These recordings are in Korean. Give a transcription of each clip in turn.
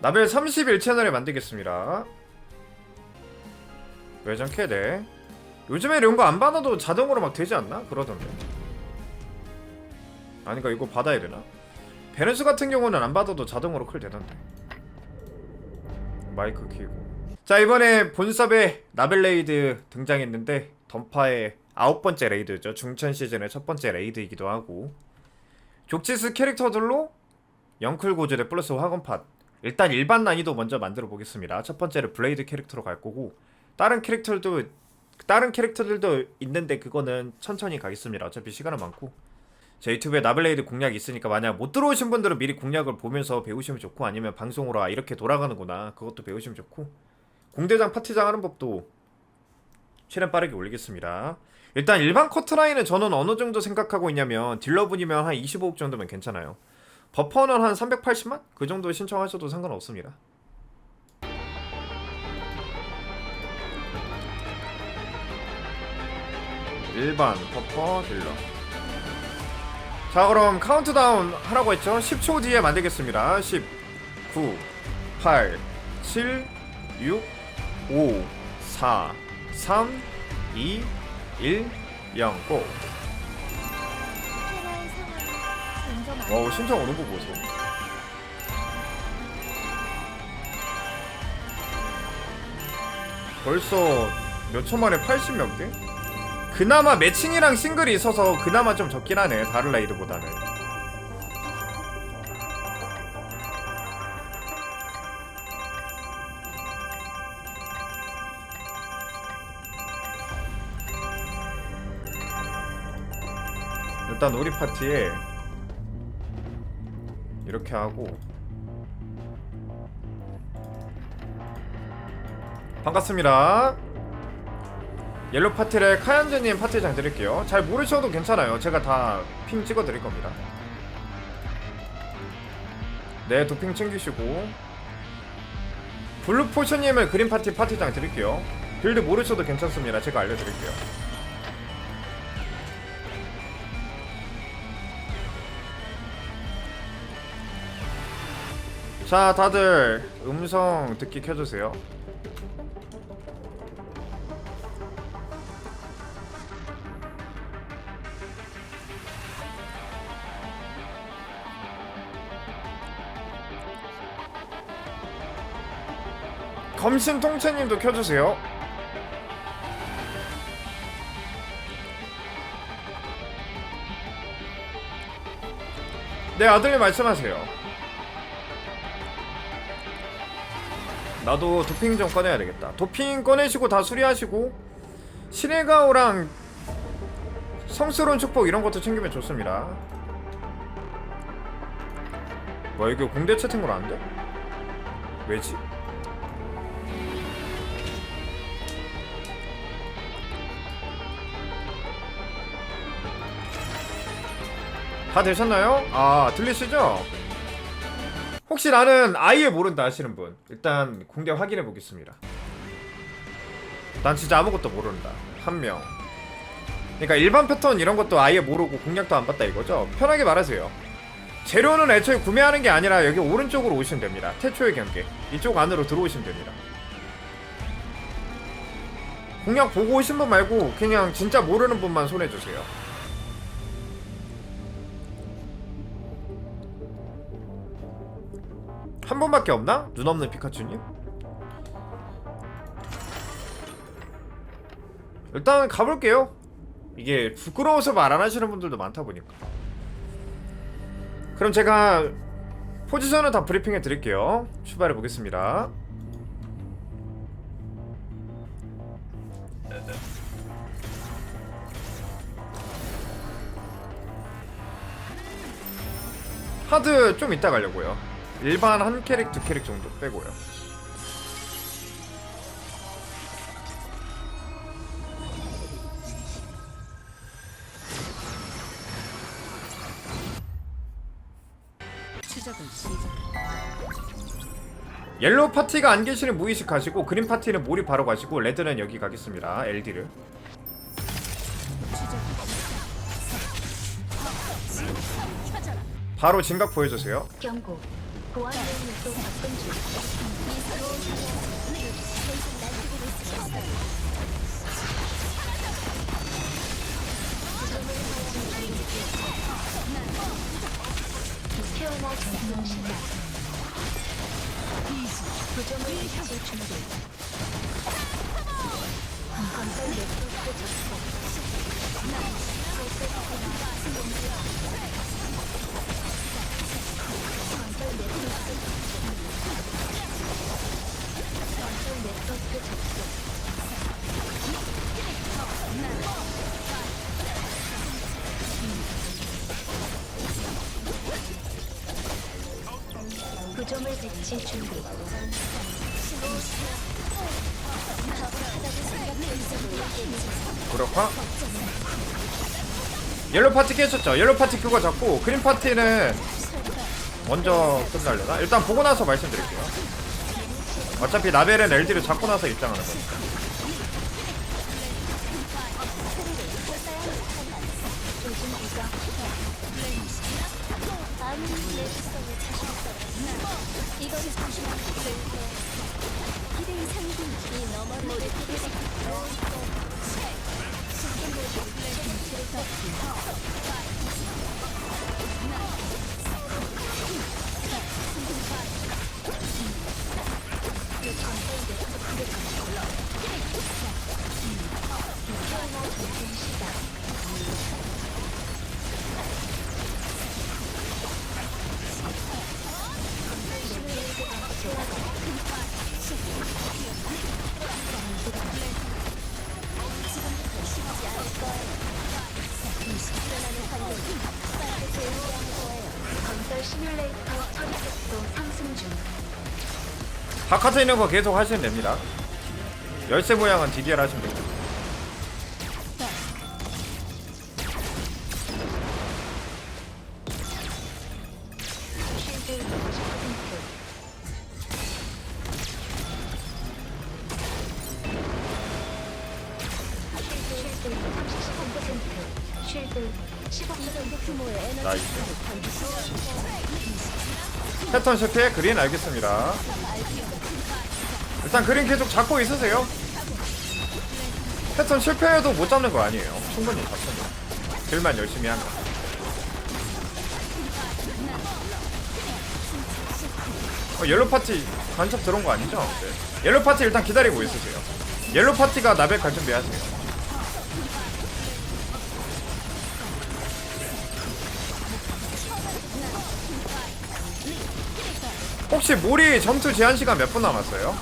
나벨 31채널에 만들겠습니다. 외전 캐대 요즘에 거안 받아도 자동으로 막 되지 않나? 그러던데. 아니가 이거 받아야 되나? 베네스 같은 경우는 안 받아도 자동으로 클 되던데. 마이크 키고. 자 이번에 본섭에 나벨레이드 등장했는데 던파의 아홉 번째 레이드죠. 중천 시즌의 첫 번째 레이드이기도 하고. 족치스 캐릭터들로 영클 고즈대 플러스 화건팟 일단 일반 난이도 먼저 만들어 보겠습니다. 첫 번째는 블레이드 캐릭터로 갈 거고 다른 캐릭터들도 다른 캐릭터들도 있는데 그거는 천천히 가겠습니다. 어차피 시간은 많고. 제 유튜브에 나벨레이드 공략이 있으니까 만약 못 들어오신 분들은 미리 공략을 보면서 배우시면 좋고 아니면 방송으로 아 이렇게 돌아가는구나. 그것도 배우시면 좋고. 공대장 파티장 하는 법도 최대한 빠르게 올리겠습니다. 일단 일반 커트라인은 저는 어느 정도 생각하고 있냐면 딜러분이면 한 25억 정도면 괜찮아요 버퍼는 한 380만? 그 정도 신청하셔도 상관없습니다 일반 버퍼 딜러 자 그럼 카운트다운 하라고 했죠 10초 뒤에 만들겠습니다 10 9 8 7 6 5 4 3 2 1 0 고! 와우 신청 오는 거 보소 벌써 몇 초 만에 80몇 개? 그나마 매칭이랑 싱글이 있어서 그나마 좀 적긴 하네 다른 라이드보다는 일단 우리 파티에 이렇게 하고. 반갑습니다. 옐로 파티에 카얀즈님 파티장 드릴게요. 잘 모르셔도 괜찮아요. 제가 다 핑 찍어 드릴 겁니다. 네 도핑 챙기시고. 블루포션님을 그린 파티 파티장 드릴게요. 빌드 모르셔도 괜찮습니다. 제가 알려드릴게요 자 다들 음성 듣기 켜주세요. 검신 통채님도 켜주세요. 네 아들님 말씀하세요 나도 도핑 좀 꺼내야 되겠다. 도핑 꺼내시고 다 수리하시고 신의가오랑 성스러운 축복 이런 것도 챙기면 좋습니다. 뭐야 이거 공대 채팅으로 안 돼? 왜지? 다 되셨나요? 아 들리시죠? 혹시 나는 아예 모른다 하시는 분 일단 공개 확인해 보겠습니다. 난 진짜 아무것도 모른다. 한명. 그러니까 일반 패턴 이런 것도 아예 모르고 공략도 안 봤다 이거죠? 편하게 말하세요. 재료는 애초에 구매하는 게 아니라 여기 오른쪽으로 오시면 됩니다. 태초의 경계. 이쪽 안으로 들어오시면 됩니다. 공략 보고 오신 분 말고 그냥 진짜 모르는 분만 손해주세요 한 번밖에 없나? 눈 없는 피카츄님? 일단 가볼게요. 이게 부끄러워서 말 안 하시는 분들도 많다 보니까. 그럼 제가 포지션을 다 브리핑해 드릴게요. 출발해 보겠습니다. 하드 좀 이따 가려고요. 일반 한 캐릭 두 캐릭 정도 빼고요. 옐로우 파티가 안 계시는 무의식 가시고 그린 파티는 몰이 바로 가시고 레드는 여기 가겠습니다. LD를. 바로 진각 보여주세요. 경고. 보안용은 또 바꾼 중. 이 새로운 사냥은 계속 날뛰고 있어. 태어나 생명 시작. 부정을 해칠 준비. 건설 네트워크 접속. 배치 준비. 그렇고 옐로 파티 깨졌죠 옐로 파티 그거 잡고 그린 파티는 먼저 끝날려나? 일단 보고 나서 말씀드릴게요 어차피 나벨은 LD를 잡고 나서 입장하는 거니까 바깥에 있는 거 계속 하시면 됩니다 열쇠 모양은 DDR 하시면 됩니다 쉴드 50%. 쉴드 35%. 쉴드 15% 규모의 에너지 나이스 패턴 실패 그린 알겠습니다 일단 그린 계속 잡고 있으세요 패턴 실패해도 못 잡는 거 아니에요 충분히 잡습니다 딜만 열심히 하면 어, 옐로 파티 간첩 들어온 거 아니죠? 네. 옐로 파티 일단 기다리고 있으세요 옐로 파티가 나벨 갈 준비하세요 혹시 몰이 점투 제한 시간 몇 분 남았어요?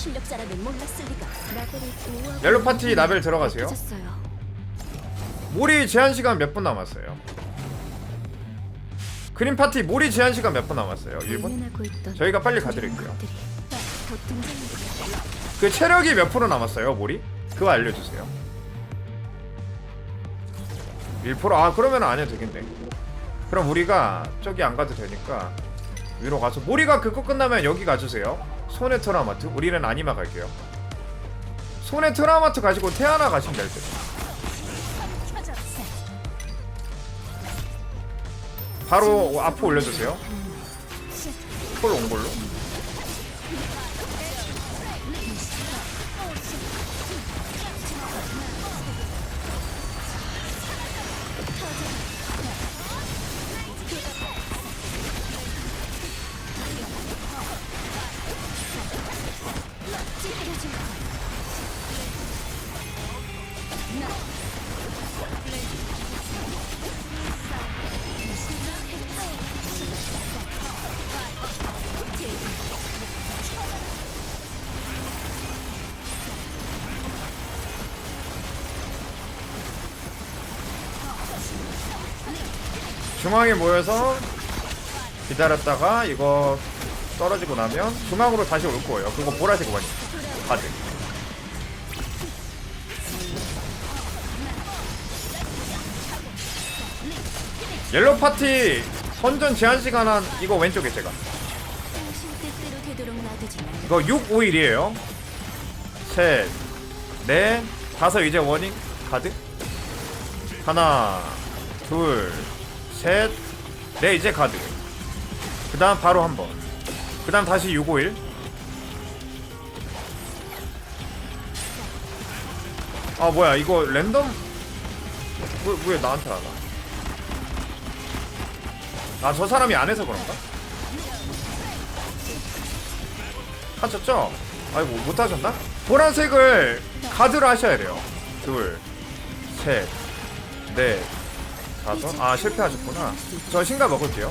실력자라면 몰랐을 리가. 옐로 파티 나벨 들어가세요. 졌어요. 몰이 제한 시간 몇 분 남았어요? 그린 파티 몰이 제한 시간 몇 분 남았어요? 1분? 외면하고 있던 저희가 빨리 가드릴게요. 것들이. 그 체력이 몇 프로 남았어요, 몰이? 그거 알려주세요. 1%? 아, 그러면 안 해도 되겠네. 그럼 우리가 저기 안 가도 되니까 위로 가서 몰이가 그거 끝나면 여기 가주세요. 손에 트라마트. 우리는 아니마 갈게요. 손에 트라마트 가지고 태아나 될 듯. 바로 앞으로 올려주세요. 폴온 걸로. 중앙에 모여서 기다렸다가 이거 떨어지고 나면 중앙으로 다시 올 거예요. 그거 보라색 원이 카드. 옐로 파티 선전 제한 시간 한 이거 왼쪽에 제가. 이거 6 5일이에요. 셋, 넷, 다섯 이제 워닝 카드. 하나, 둘, 셋, 넷 이제 카드. 그 다음 바로 한 번 그 다음 다시 651 아 뭐야 이거 랜덤 왜, 왜 나한테 안 와? 아 저 사람이 안 해서 그런가? 하셨죠? 아이고 못 하셨나? 보라색을 가드로 하셔야 돼요 둘 셋 넷 다섯 아 실패하셨구나. 저 신가 먹을게요.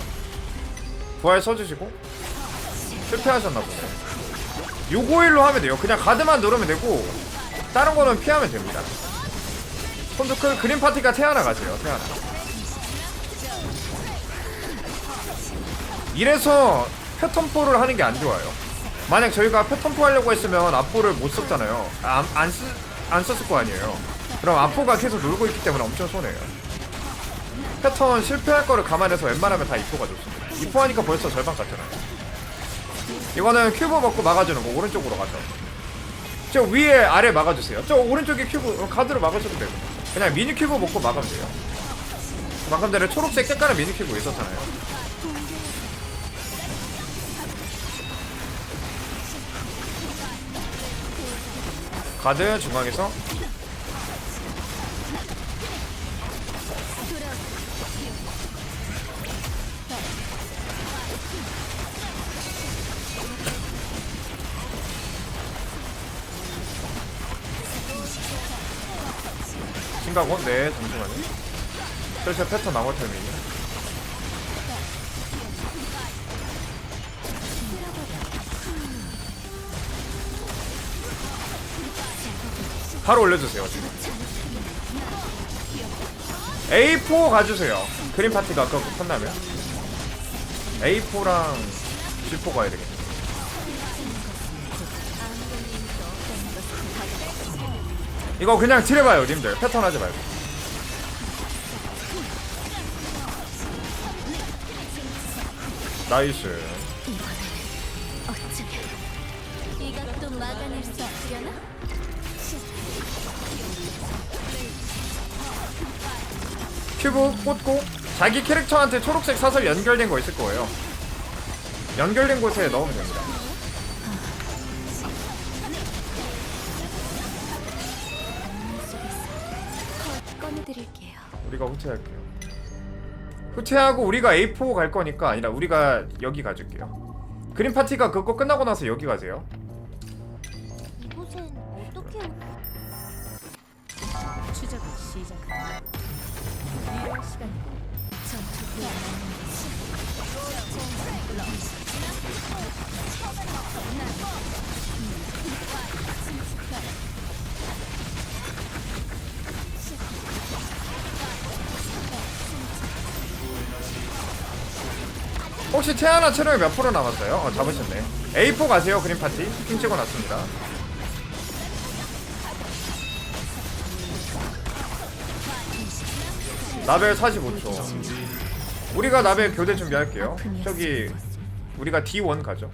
부활 써주시고. 실패하셨나 보네. 651로 하면 돼요. 그냥 가드만 누르면 되고 다른 거는 피하면 됩니다. 손도 큰 그린 파티가 태어나 가세요 태어나. 이래서 패턴포를 하는 게 안 좋아요. 만약 저희가 패턴포 하려고 했으면 앞포를 못 썼잖아요. 아, 안, 안, 쓰, 안 썼을 거 아니에요. 그럼 앞포가 계속 놀고 있기 때문에 엄청 손해요 패턴 실패할 거를 감안해서 웬만하면 다 입포가 좋습니다. 입포하니까 벌써 절반 갔잖아요. 이거는 큐브 먹고 막아주는 거 오른쪽으로 가죠 저 위에 아래 막아주세요. 저 오른쪽에 큐브 어, 가드로 막아줘도 되고 그냥 미니 큐브 먹고 막으면 돼요. 방금 전에 초록색 색깔의 미니 큐브 있었잖아요. 가드 중앙에서 신가고? 네 잠시만요. 슬슬 패턴 나올 타이밍이야 바로 올려주세요 지금. A4 가주세요. 그린 파티가 아까 그 끝나면 A4랑 G4 가야 되겠네 이거 그냥 딜해봐요 님들. 패턴 하지 말고. 나이스? 큐브 꽂고. 자기 캐릭터한테 초록색 사슬 연결된 거 있을 거예요. 연결된 곳에 넣으면 됩니다 꺼내드릴게요. 우리가 후퇴할게요 후퇴하고 우리가 A4 갈 거니까 아니라 우리가 여기 가줄게요 그린 파티가 그거 끝나고 나서 여기 가세요 이곳엔 어떻게 오- 추적을 시작합니다. 이런 시간이고 전투 혹시 태아나 체력이 몇 프로 남았어요? 어, 잡으셨네. A4 가세요 그린 파티. 핑 찍어놨습니다. 나벨 45초. 우리가 나벨 교대 준비할게요. 저기 우리가 D1 가죠.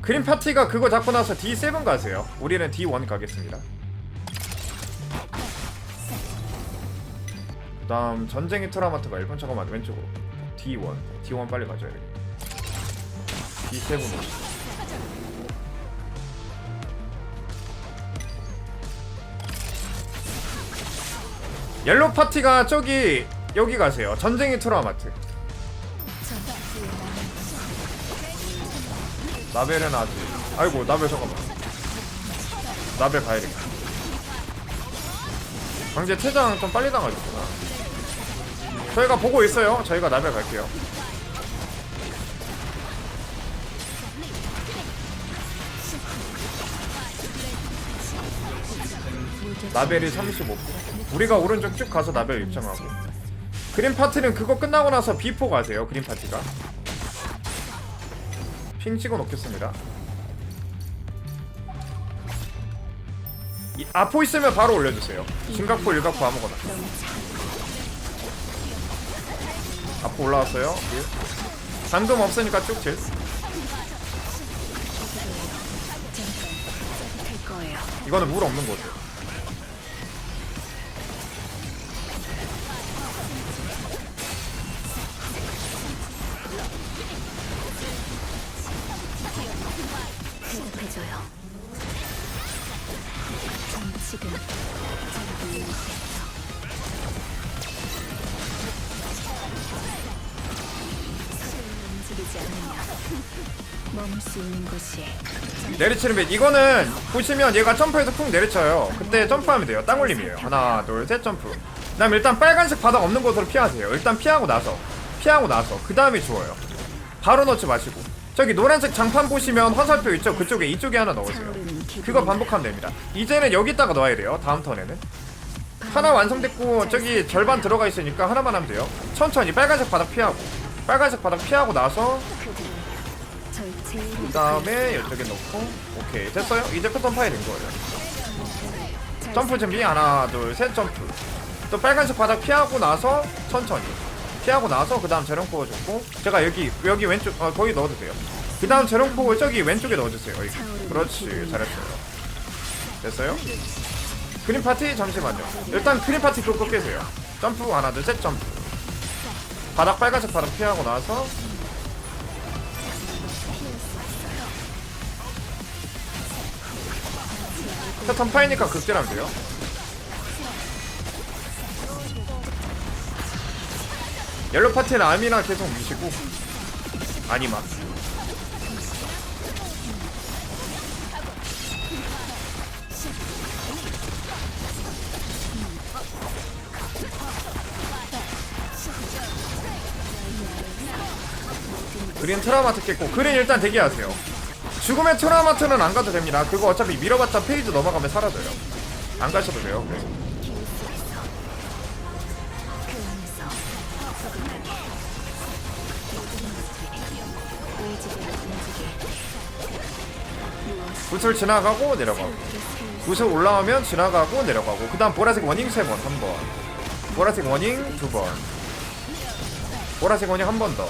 그린 파티가 그거 잡고 나서 D7 가세요. 우리는 D1 가겠습니다. 그 다음 전쟁의 트라마트가 1번 잠깐만 왼쪽으로 D1 D1 빨리 가져야 돼. D7 오시 옐로 파티가 저기 여기 가세요. 전쟁의 트라마트. 나벨은 아직. 아이고 나벨 잠깐만. 나벨 가야겠다. 강제 퇴장 좀 빨리 당하셨구나 저희가 보고 있어요. 저희가 나벨 갈게요. 나벨이 35% 우리가 오른쪽 쭉 가서 나벨 입장하고. 그린 파티는 그거 끝나고 나서 B4 가세요 그린 파티가. 핑 찍어 놓겠습니다. 이, 아포 있으면 바로 올려주세요. 심각포 일각포 아무거나 아포 올라왔어요 딜. 잠금 없으니까 쭉딜 될 거예요. 이거는 물 없는 곳이 내리치는 배 이거는 보시면 얘가 점프해서 쿵 내리쳐요. 그때 점프하면 돼요. 땅 올림이에요. 하나 둘 셋 점프. 그 다음 일단 빨간색 바닥 없는 곳으로 피하세요. 일단 피하고 나서. 피하고 나서. 그 다음에 주워요. 바로 넣지 마시고. 저기 노란색 장판 보시면 화살표 있죠? 그쪽에 이쪽에 하나 넣으세요. 그거 반복하면 됩니다. 이제는 여기다가 넣어야 돼요. 다음 턴에는. 하나 완성됐고 저기 절반 들어가 있으니까 하나만 하면 돼요. 천천히 빨간색 바닥 피하고. 빨간색 바닥 피하고 나서 그 다음에 이쪽에 넣고 오케이. 됐어요? 이제 패턴 파이 된 거예요. 점프 준비. 하나 둘 셋 점프. 또 빨간색 바닥 피하고 나서 천천히. 피하고 나서 그 다음 재롱포 줬고 제가 여기 여기 왼쪽 어, 거기 넣어도 돼요. 그 다음 재롱포 저기 왼쪽에 넣어주세요. 여기. 그렇지. 잘했어요. 됐어요? 그린 파티? 잠시만요. 일단 그린 파티 그거 깨세요. 점프. 하나 둘 셋 점프. 바닥 빨간색 바닥 피하고 나서 패턴 파이니까 극딜하면 돼요. 옐로 파티는 아미나 계속 미시고. 아니마 그린 트라우마트 깼고 그린 일단 대기하세요 죽음의 트라우마트는 안 가도 됩니다. 그거 어차피 밀어봤자 페이지 넘어가면 사라져요. 안 가셔도 돼요 그래서. 구슬 지나가고 내려가고. 구슬 올라오면 지나가고 내려가고. 그 다음 보라색 워닝 세번 한 번. 보라색 워닝 두번 보라색 원이 한 번 더.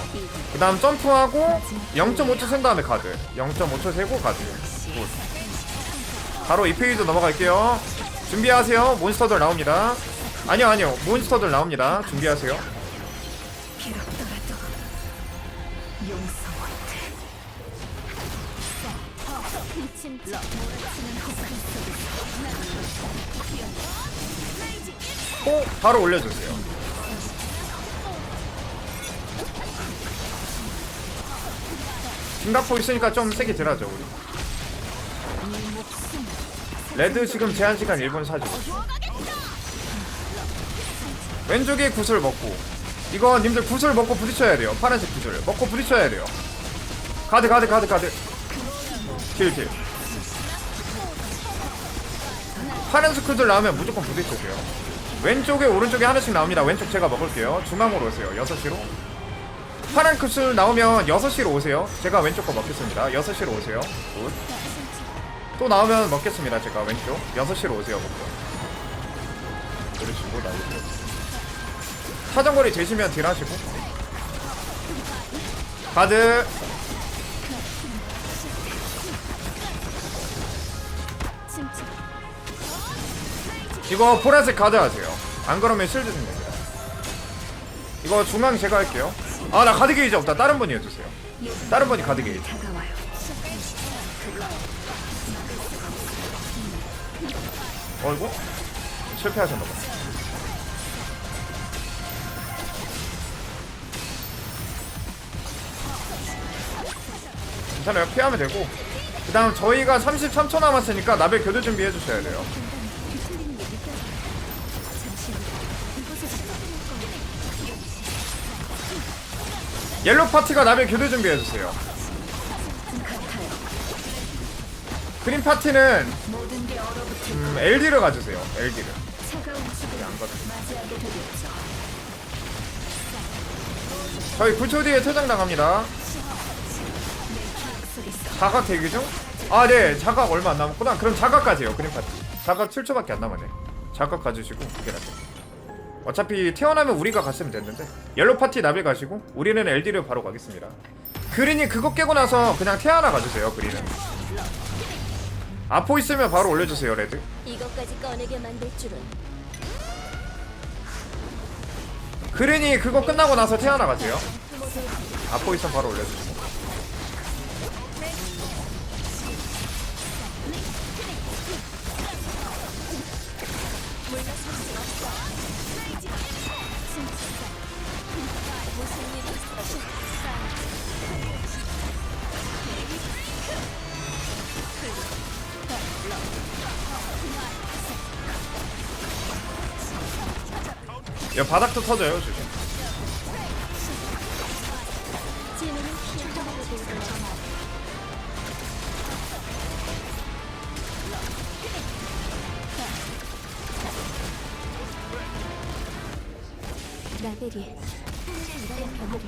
그 다음 점프하고 0.5초 센 다음에 가드. 0.5초 세고 가드. 굿. 바로 이 페이지 넘어갈게요. 준비하세요. 몬스터들 나옵니다. 아니요, 아니요. 몬스터들 나옵니다. 준비하세요. 호 바로 올려주세요. 싱가포 있으니까 좀 세게 들어야죠 우리. 레드 지금 제한 시간 1분 40. 왼쪽에 구슬 먹고 이거 님들 구슬 먹고 부딪혀야 돼요. 파란색 구슬 먹고 부딪혀야 돼요. 가드 가드 가드 가드. 킬킬. 파란색 구슬 나오면 무조건 부딪히세요. 왼쪽에 오른쪽에 하나씩 나옵니다. 왼쪽 제가 먹을게요. 중앙으로 오세요. 6시로. 파란 구슬 나오면 6시로 오세요. 제가 왼쪽 거 먹겠습니다. 6시로 오세요. 굿. 또 나오면 먹겠습니다. 제가 왼쪽. 6시로 오세요. 먹고. 그러시고 나오세요. 사정거리 되시면 딜 하시고. 가드. 이거 보라색 가드 하세요. 안 그러면 실드 생깁니다. 이거 중앙 제가 할게요. 아, 나 가드 게이지 없다. 다른 분이 해주세요. 다른 분이 가드 게이지. 어이구 실패하셨나봐 괜찮아요 피하면 되고 그 다음 저희가 33초 남았으니까 나벨 교대 준비해 주셔야 돼요 옐로 파티가 나벨 교대 준비해 주세요 그린 파티는 음, LD를 가주세요 LD를 저희 9초 뒤에 퇴장 나갑니다 자각 대기 중? 아, 네. 자각 얼마 안 남았구나. 그럼 자각까지요. 그린 파티. 자각 7초밖에 안 남았네. 자각 가주시고 그게 낫죠. 어차피 태어나면 우리가 갔으면 됐는데. 옐로 파티 나비 가시고 우리는 LD를 바로 가겠습니다. 그린이 그거 깨고 나서 그냥 태어나 가주세요. 그린은. 아포 있으면 바로 올려주세요. 레드. 이것까지 꺼내게 만들 줄은 그린이 그거 끝나고 나서 태어나 가세요. 아포 있으면 바로 올려주시고. 여 바닥도 터져요 조심. 라벨이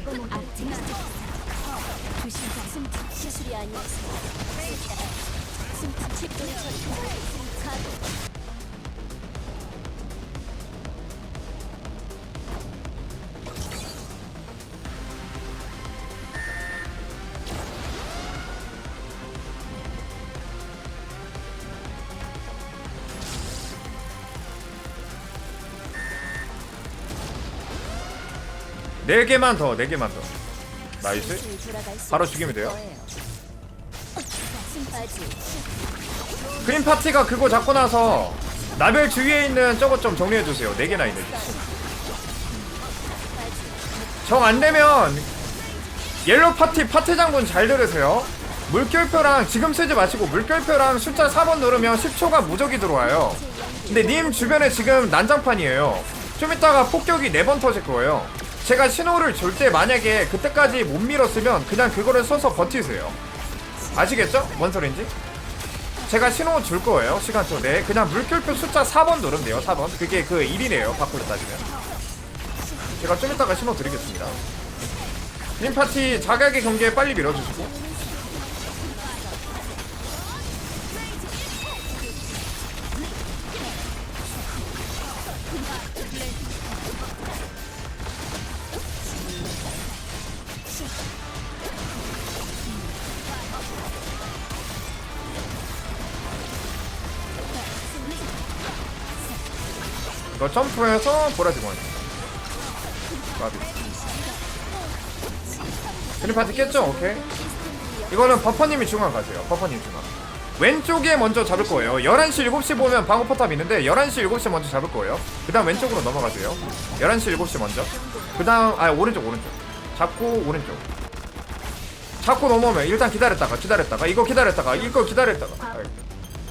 병을 아직 숨집 시술이 아니어서 숨집 집중 전 네 개만 더 네 개만 더. 나이스. 바로 죽이면 돼요. 그린 파티가 그거 잡고 나서 라벨 주위에 있는 저것 좀 정리해 주세요. 네 개나 있는 정 안 되면 옐로 파티 파티 장군 잘 들으세요. 물결표랑 지금 쓰지 마시고 물결표랑 숫자 4번 누르면 10초가 무적이 들어와요. 근데 님 주변에 지금 난장판이에요. 좀 이따가 폭격이 4번 터질 거예요 제가 신호를 줄 때 만약에 그때까지 못 밀었으면 그냥 그거를 써서 버티세요. 아시겠죠? 뭔 소린지? 제가 신호 줄 거예요 시간초 네 그냥 물결표 숫자 4번 누르면 돼요 4번. 그게 그 1이네요 바꾸려 따지면. 제가 좀 이따가 신호 드리겠습니다. 님 파티 자각의 경기에 빨리 밀어주시고 점프해서 보라색 원 까비. 그린 파티 깼죠? 오케이. 이거는 버퍼님이 중앙 가세요. 버퍼님 중앙. 왼쪽에 먼저 잡을 거예요. 11시 7시 보면 방어 포탑 있는데 11시 7시 먼저 잡을 거예요. 그 다음 왼쪽으로 넘어가세요. 11시 7시 먼저. 그 다음 아 오른쪽 오른쪽. 잡고 오른쪽. 잡고 넘어오면 일단 기다렸다가 기다렸다가 이거 기다렸다가 이거 기다렸다가. 아,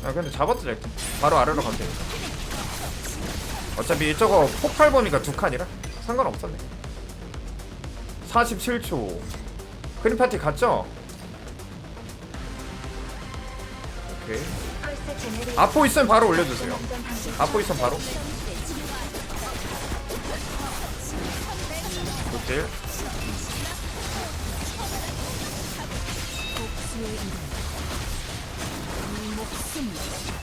아 근데 잡았죠 바로 아래로 가면 되니까 어차피 저거 폭발 보니까 두 칸이라 상관없었네. 47초. 크림 파티 갔죠? 오케이. 아포 있으면 바로 올려주세요. 아포 있으면 바로. 굿딜 복수의 이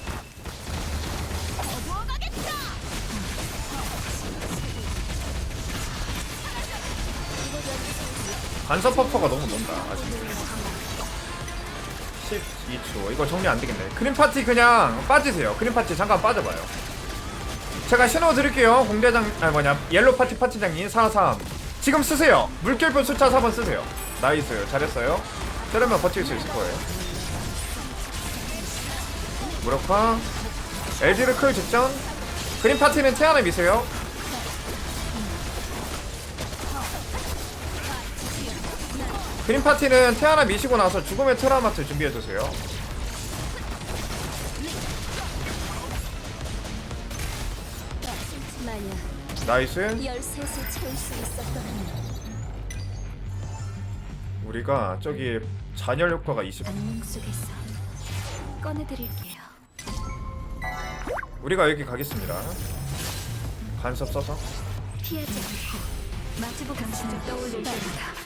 간섭 퍼퍼가 너무 논다 아직 12초. 이거 정리 안 되겠네. 크림 파티 그냥 빠지세요. 크림 파티 잠깐 빠져봐요. 제가 신호 드릴게요. 공대장 아니 뭐냐 옐로 파티 파티장님 43 지금 쓰세요. 물결표 숫자 4번 쓰세요. 나이스 잘했어요. 저러면 버틸 수 있을 거예요. 무력화. 엘지르 클 직전. 그린 파티는 태안을 미세요 그린 파티는 태아나 미시고 나서 죽음의 트라우마트 준비해 주세요. 만약 나이스. 우리가 저기 잔열 효과가 20. 안녕 속에서 꺼내드릴게요 우리가 여기 가겠습니다. 간섭 써서. 피하지 않고 마주보고 당신을 떠올릴 때마다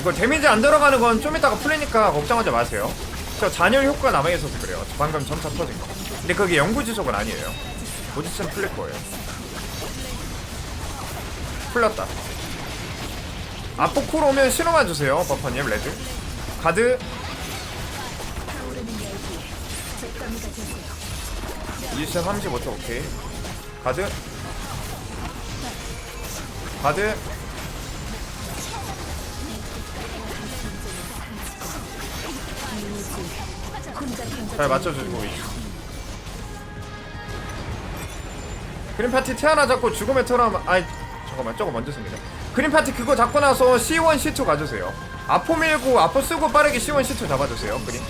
이거 데미지 안 들어가는 건 좀 이따가 풀리니까 걱정하지 마세요. 저 잔열 효과 남아있어서 그래요. 방금 점차 터진 거. 근데 그게 영구 지속은 아니에요. 곧 있으면 풀릴 거예요. 풀렸다. 아포콜 오면 신호만 주세요. 버퍼님 레드. 가드. 20점 35초 오케이 가드 견뎌 잘 맞춰주고 있어 그린 파티 태어나 잡고 죽음의 트라우마 아이 잠깐만 저거 먼저 씁니다 그린 파티 그거 잡고 나서 C1 C2 가주세요. 아포 밀고 아포 쓰고 빠르게 C1 C2 잡아주세요 그린.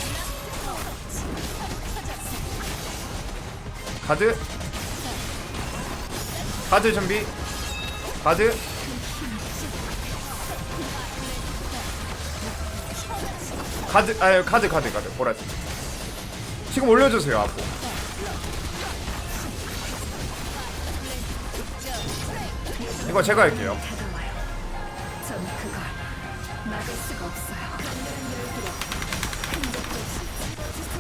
가드. 가드 준비 가드. 가드 아유 가드 가드 가드. 보라색. 지금 올려주세요 앞으로 이거 제가 할게요.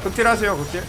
극딜 하세요 극딜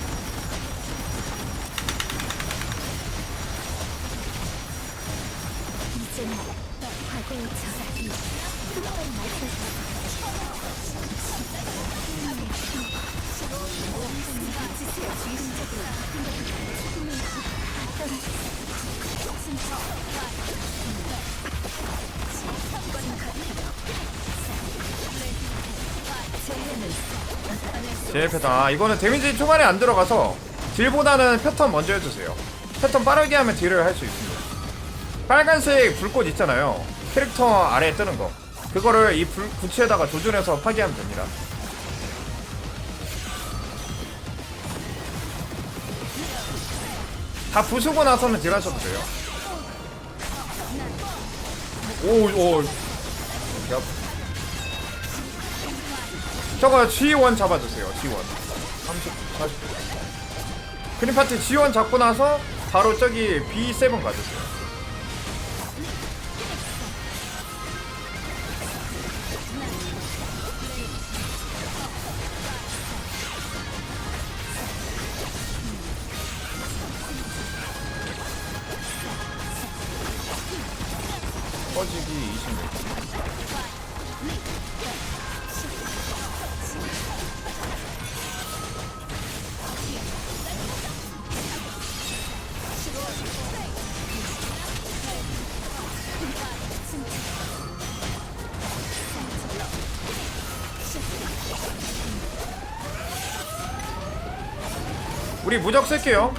제 패턴. 아 이거는 데미지 초반에 안 들어가서 딜보다는 패턴 먼저 해주세요. 패턴 빠르게 하면 딜을 할 수 있습니다. 빨간색 불꽃 있잖아요. 캐릭터 아래에 뜨는 거. 그거를 이 불, 구치에다가 조준해서 파괴하면 됩니다 다 부수고 나서는 딜 하셔도 돼요. 오오. 저거 G1 잡아주세요 G1. 30, 40 그린 파티 G1 잡고 나서 바로 저기 B7 가주세요 꺼지기 20명 우리 무적 쓸게요.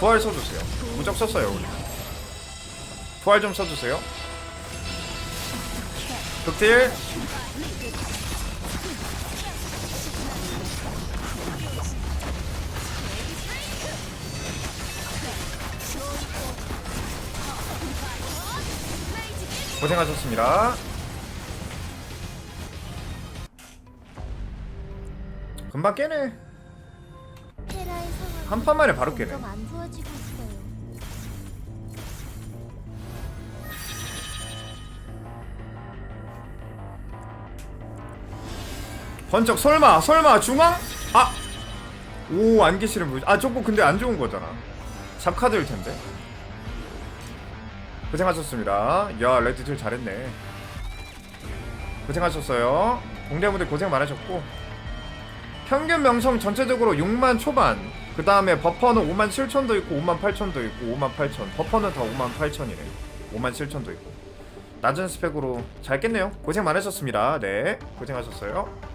부활 써주세요. 무적 썼어요 우리. 부활 좀 써주세요. 극딜. 고생하셨습니다. 금방 깨네. 한 판 만에 바로 깨네. 안 번쩍 설마 설마 중앙? 아! 오 안개실은 뭐지? 아 저거 근데 안 좋은 거잖아. 잡카드일 텐데. 고생하셨습니다. 야 레드틸 잘했네. 고생하셨어요. 공대분들 고생 많으셨고. 평균 명성 전체적으로 6만 초반. 그 다음에 버퍼는 5만 7천도 있고 5만 8천도 있고 5만 8천. 버퍼는 다 5만 8천이네. 5만 7천도 있고. 낮은 스펙으로 잘 깼네요. 고생 많으셨습니다. 네 고생하셨어요